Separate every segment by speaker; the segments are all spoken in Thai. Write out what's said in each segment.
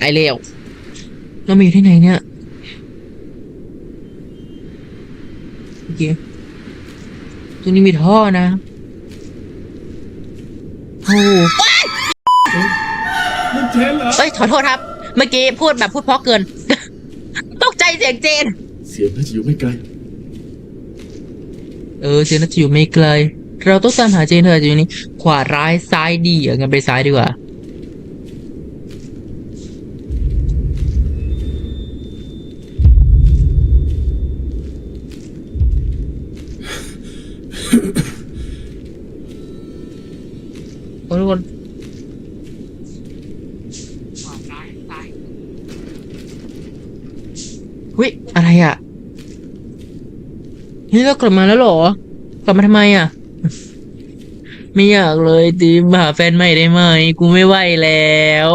Speaker 1: ไอเลวเรามาอยู่ที่ไหนเนี่ยโอเคตรงนี้มีท่อนะโอ้
Speaker 2: มันเทนเหรอ
Speaker 1: เอ้ยขอโทษครับ เมื่อกี้พูดแบบพูดเพราะเกิน ตกใจเสียงเจน
Speaker 2: เสียงน่าจะอยู่ไม่ไกล
Speaker 1: เออเจนน่าจะอยู่ไม่ไกล เราต้องตามหาเจนเธออาจจะอยู่นี่ ขวาร้ายซ้ายดีอะงั้นไปซ้ายดีกว่า โอ้ยทุกคนวิอะไรอะ นี่เรากลับมาแล้วหรอ กลับมาทำไมอะ ไม่อยากเลยตีมหาแฟนใหม่ได้ไหม กูไม่ไหวแล้ว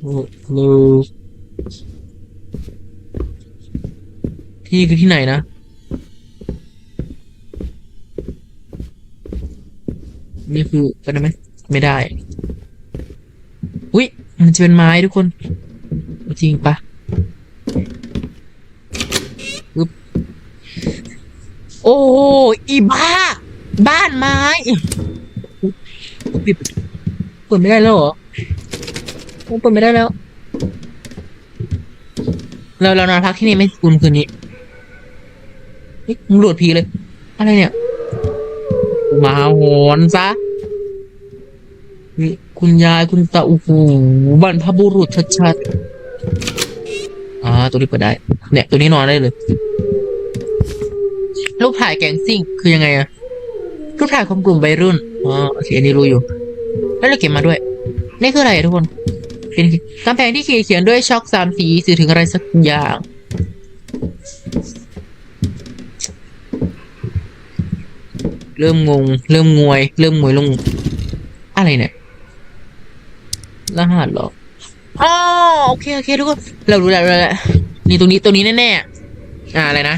Speaker 1: โที่นี่คือที่ไหนนะนี่คือไปได้ไหมไม่ได้ อุ้ยมันจะเป็นไม้ทุกคน จริงปะ โอ้อีบ้า บ้านไม้ปิดเปิดไม่ได้แล้วเหรอโอ้เปิดไม่ได้แล้ว เราเรานอนพักที่นี่ไม่คุณคืนนี้เฮ้ยมึงหลุดผีเลย อะไรเนี่ยหมาหอนซะนี่คุณยายคุณตาโอ้โหบรรพบุรุษชัดๆอ่าตัวนี้เปิดได้ เนี่ย ตัวนี้นอนได้เลย รูปถ่ายแก๊งซิ่งคือยังไงอะรูปถ่ายของกลุ่มวัยรุ่นอ๋อโอเคอันนี้รู้อยู่ แล้วเราเก็บมาด้วย นี่คืออะไรทุกคนเป็นกำแพงที่เขียนด้วยช็อกสามสีสื่อถึงอะไรสักอย่าง เริ่มงง เริ่มงวย เริ่มงวยลง อะไรเนี่ยรหัสเหรออ๋อโอเค โอเค ทุกคน เรารู้แล้วแล้วนี่ตรงนี้ ตรงนี้แน่ๆอ่า อะไรนะ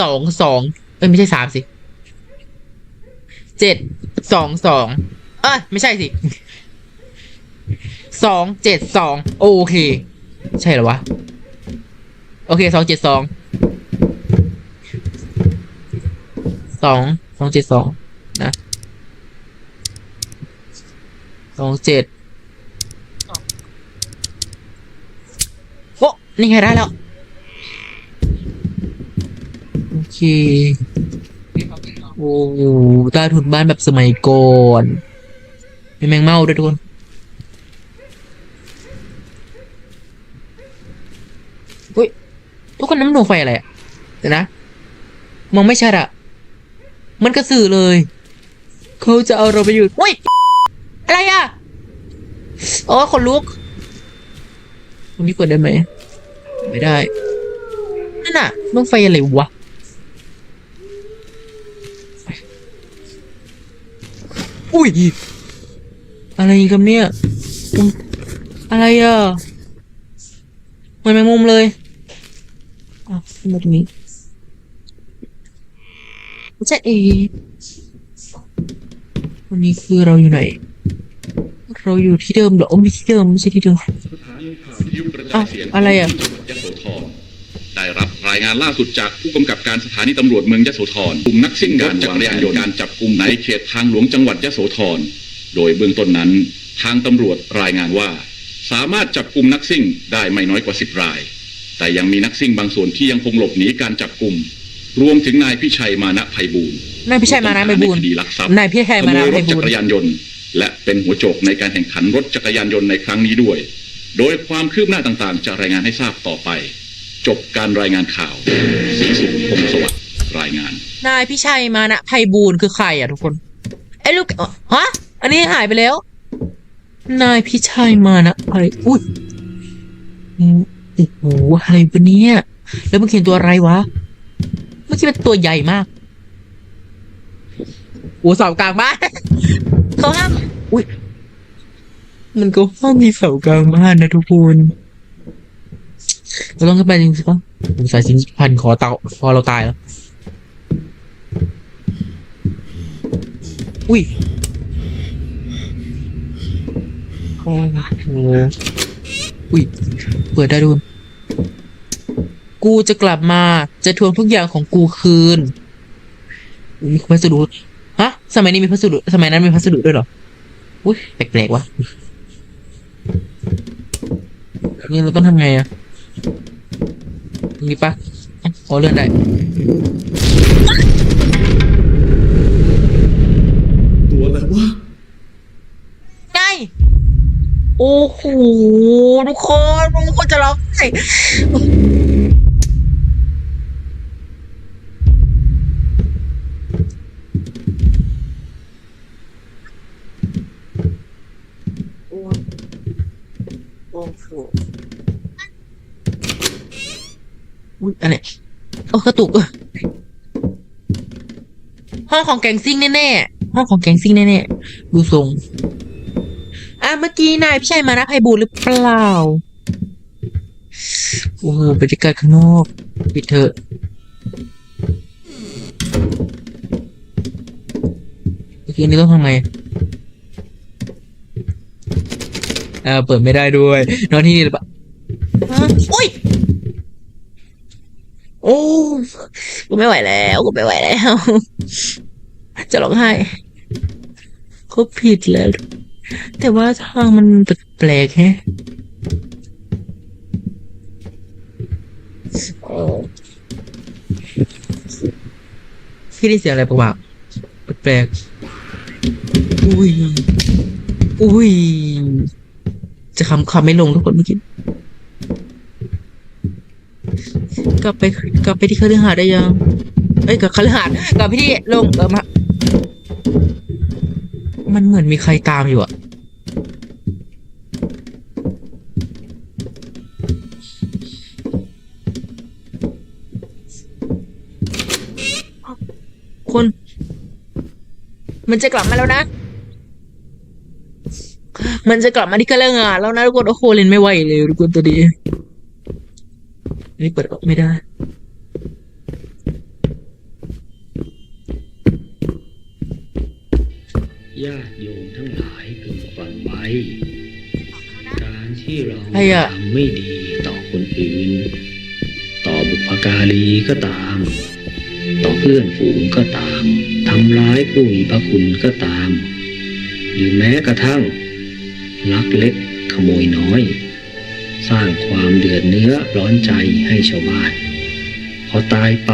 Speaker 1: สองสองเอ้ยไม่ใช่สามสิเจ็ดสองสองเอ้ยไม่ใช่สิสองเจ็ดสองโอเค ใช่หรอวะ โอเคสองเจ็ดสองสองสองเจ็ดสองนะสองเจ็ดโอ้นี่ไงได้แล้ว โอ เคโอ้โหใต้ถุนบ้านแบบสมัยก่อนมีแมงเม่าด้วยทุกคนเฮ้ยทุกคนน้ำดวงไฟอะไรอะเดี๋ยวนะ มองไม่ชัดอะมันกระสือเลย เขาจะเอาเราไปอยู่เฮ้ย อะไรอะโอ้คนลุกตรงนี้เปิดได้ไหม ไม่ได้ นั่นน่ะดวงไฟอะไรวะ อุ้ย อะไรกันเนี่ยอืมอะไรอะเหมือนแมงมุมเลยอะขึ้นมาตรงนี้ไม่ใช่เอวันนี้คือเราอยู่ไหน เราอยู่ที่เดิมเหรอโอ้ไม่ที่เดิมไม่ใช่ที่เดิม
Speaker 3: สถานีข่าววิทยุกระจา
Speaker 1: อะ
Speaker 3: ยเสียง
Speaker 1: อะไรอะ
Speaker 3: จังหวัดยโสธรได้รับรายงานล่าสุดจากผู้กำกับการสถานีตำรวจเมืองยโสธรกลุ่มนักซิ่งรถจักรยานยนต์การจับกลุ่มในเขตทางหลวงจังหวัดยโสธรโดยเบื้องต้นนั้น ทางตำรวจรายงานว่า สามารถจับกลุ่มนักซิ่งได้ไม่น้อยกว่าสิบราย แต่ยังมีนักซิ่งบางส่วนที่ยังคงหลบหนีการจับกลุ่มรวมถึงนายพิชัยมานะไพบูลย์
Speaker 1: นายพิชัยมานะไพบูลย์
Speaker 3: ในคดีลักทรัพย์
Speaker 1: นายพิชัยมานะ
Speaker 3: ขโมยร
Speaker 1: ไพ
Speaker 3: ถ
Speaker 1: บู
Speaker 3: จั
Speaker 1: ล
Speaker 3: กร
Speaker 1: ย์
Speaker 3: ยานยนต์ และเป็นหัวโจกในการแข่งขันรถจักรยานยนต์ในครั้งนี้ด้วย โดยความคืบหน้าต่างๆ จะรายงานให้ทราบต่อไป จบการรายงานข่าวศรีสุขพงศ์สวัสดิ์รายงาน
Speaker 1: นายพิชัยมานะไพบูลย์คือใครอะทุกคนไอ้ลูกฮะอันนี้หายไปแล้ว นายพิชัยมานะไพอุ้ยโอ้โหอะไรปะเนี่ย แล้วมึงเขียนตัวอะไรวะเมื่อกี้เป็นตัวใหญ่มากโอ้เสากลางบ้านเขาห้ามอุ้ยมันก็ห้ามมีเสากลางบ้านนะทุกคน เราต้องขึ้นไปจริงๆป่ะผมใส่สินพันคอเตาพอเราตายแล้ว อุ้ยโอ้โหอุ้ย เปิดได้ด้วยกูจะกลับมาจะทวงทุกอย่างของกูคืน มีพัสดุฮะ สมัยนี้มีพัสดุ สมัยนั้นมีพัสดุด้วยเหรอ อุ้ยแปลกๆวะนี่เราต้องทำไงอะ ตรงนี้ปะอ๋อเลื่อนได้
Speaker 2: ตัวอะไรวะ
Speaker 1: ได้โอ้โหทุกคนทุกคนจะร้องไห้โอ้โห อุ้ยอะไรโอ้กระตุกห้องของแกงซิ่งแน่ๆห้องของแกงซิ่งแน่ๆดูทรงอะเมื่อกี้นายพี่ชัยมานะไพบูลหรือเปล่าโอ้โหบรรยากาศข้างนอกปิดเถอะเมื่อกี้นี้ต้องทำไงอ่าเปิดไม่ได้ด้วย นอนที่นี่หรือเปล่าอุ้ย โอ้กูไม่ไหวแล้วกูไม่ไหวแล้ว จะร้องไห้เขาผิดแล้ว แต่ว่าทางมันแปลกแฮะโอ้พี่ได้เสียงอะไรปะมาแปลกอุ้ย อุ้ย จะคำคำไม่ลงทุกคนเมื่อกี้ กลับไปกลับไปที่คฤหาสน์ได้ยังเอ้ยกับคฤหาสน์กลับไปที่ลงเออมามันเหมือนมีใครตามอยู่อะคุณมันจะกลับมาแล้วนะ มันจะกลับมาที่กระงานแล้วนะทุกคนโอ้โหเล่นไม่ไหวเลยทุกคนตัวดี นนี่เปิดออกไม่ได้
Speaker 4: ญาติโยมทั้งหลายพึงฟังไว้ การที่เรา
Speaker 1: ใครอะ
Speaker 4: ทำไม่ดีต่อคนอื่น ต่อบุพการีก็ตาม ต่อเพื่อนฝูงก็ตามทำร้ายผู้มีพระคุณก็ตาม หรือแม้กระทั่งลักเล็กขโมยน้อย สร้างความเดือดเนื้อร้อนใจให้ชาวบ้าน พอตายไป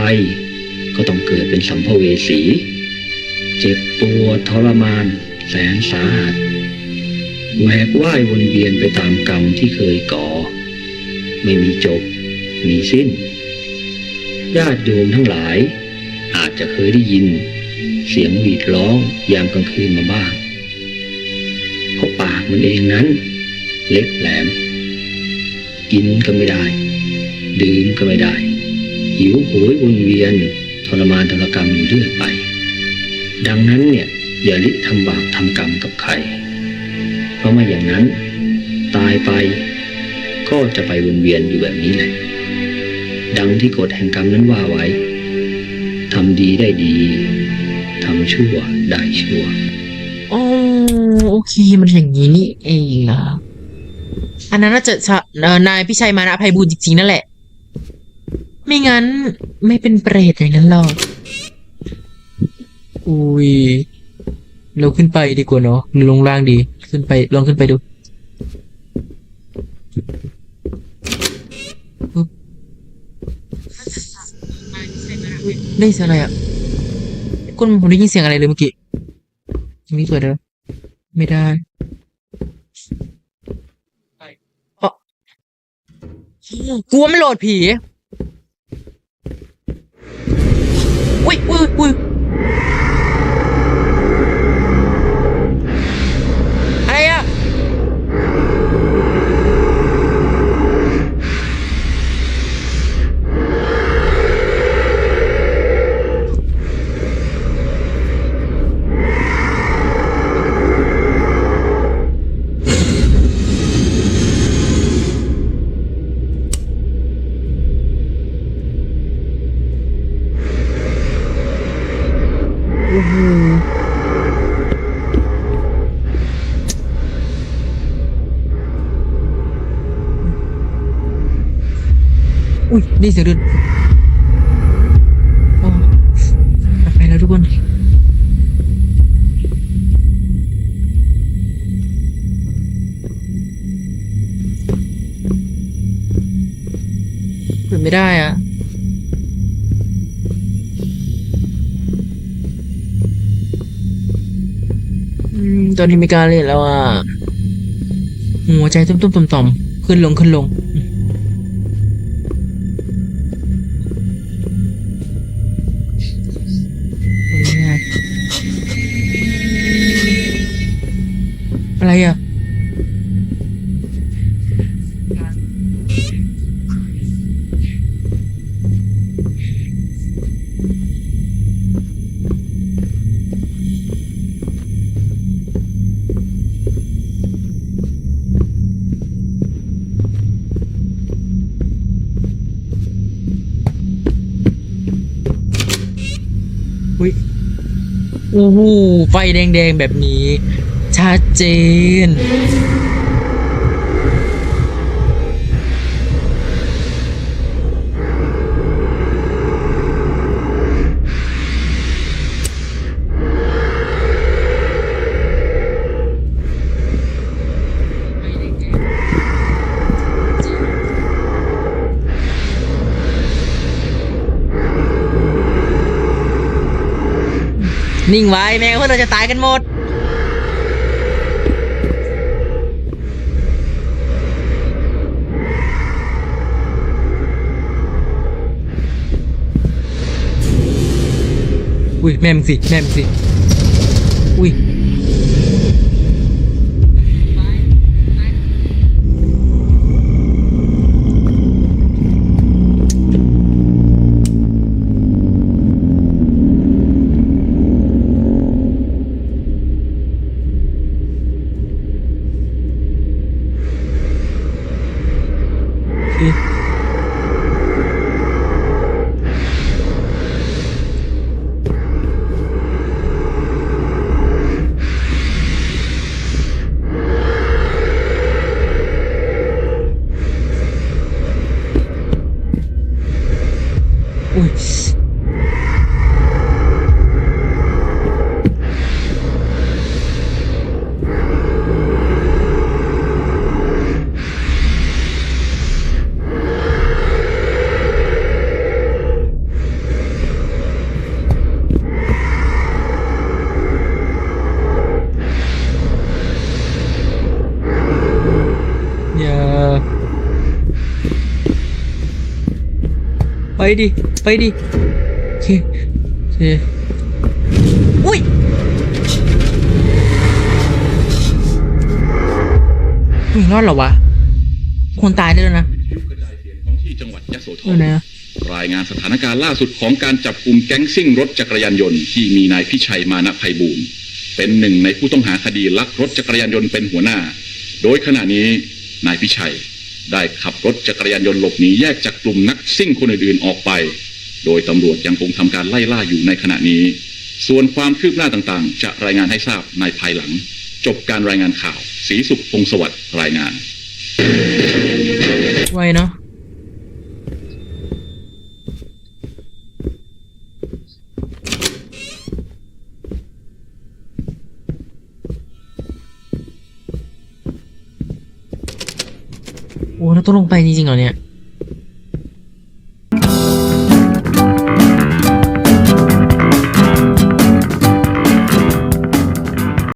Speaker 4: ก็ต้องเกิดเป็นสัมภเวสี เจ็บปวดทรมาน แสนสาหัสแหวกว่ายวนเวียนไปตามกรรมที่เคยก่อ ไม่มีจบ มีสิ้น ญาติโยมทั้งหลาย อาจจะเคยได้ยิน เสียงหวีดร้องยามกลางคืนมาบ้างเพราะปากมันเองนั้น เล็กแหลม กินก็ไม่ได้ ดื่มก็ไม่ได้ หิวโหยวนเวียนทรมานทรกรรมอยู่เรื่อยไป ดังนั้นเนี่ยอย่าลิทำบาปทำกรรมกับใคร เพราะไม่อย่างนั้น ตายไปก็จะไปวนเวียนอยู่แบบนี้แหละ ดังที่กฎแห่งกรรมนั้นว่าไว้ทำดีได้ดีทำชั่วได้ชั่ว
Speaker 1: โอ้โอเคมันอย่างนี้นี่เองเหรอ อันนั้นน่าจะชะเอ่อนายพี่ชัยมานะภัยบูลย์จริงๆนั่นแหละ ไม่งั้นไม่เป็นเปรตอย่างนั้นหรอก อุ้ย เราขึ้นไปดีกว่าเนาะหรือลงล่างดี ขึ้นไปลองขึ้นไปดูปึ๊บอุ๊ยได้เสียงอะไรอะคุณผมได้ยินเสียงอะไรเลยเมื่อกี้ตรงนี้เปิดได้ไหมไม่ได้เอ๋อ กลัวไม่โหลดผี นี่เสียงเดินโอ้ไปแล้วทุกคนเปิดไม่ได้อะตอนนี้มีการเล่นแล้วอะหัวใจตุ้มๆต่อมๆ ขึ้นลงขึ้นลง อะไรอะอุ้ยโอ้โหไฟแดงๆแบบนี้ ชัดเจน นิ่งไว้แม่งพวกเราจะตายกันหมด อุ้ยแม่มึงสิแม่มึงสิ ดิ ไปดิโอเคโอเคอุ้ยไม่รอดเหรอวะ คนตายได้แล้วนะ
Speaker 3: วิทยุกระจายเสียงท้องที่จังหวัดยโสธ
Speaker 1: เออ
Speaker 3: ร
Speaker 1: นะ
Speaker 3: รายงานสถานการณ์ล่าสุดของการจับกลุ่มแก๊งซิ่งรถจักรยานยนต์ที่มีนายพิชัยมานะไพบูลย์เป็นหนึ่งในผู้ต้องหาคดีลักรถจักรยานยนต์เป็นหัวหน้า โดยขณะนี้นายพิชัย ได้ขับรถจักรยานยนต์หลบหนีแยกจากกลุ่มนักซิ่งคนอื่นๆออกไป โดยตำรวจยังคงทำการไล่ล่าอยู่ในขณะนี้ ส่วนความคืบหน้าต่างๆ จะรายงานให้ทราบในภายหลัง จบการรายงานข่าว สีสุขพงสวัสดิ์รายงาน
Speaker 1: ไวเนาะ ต้องลงไปจริงๆเหรอเนี่ย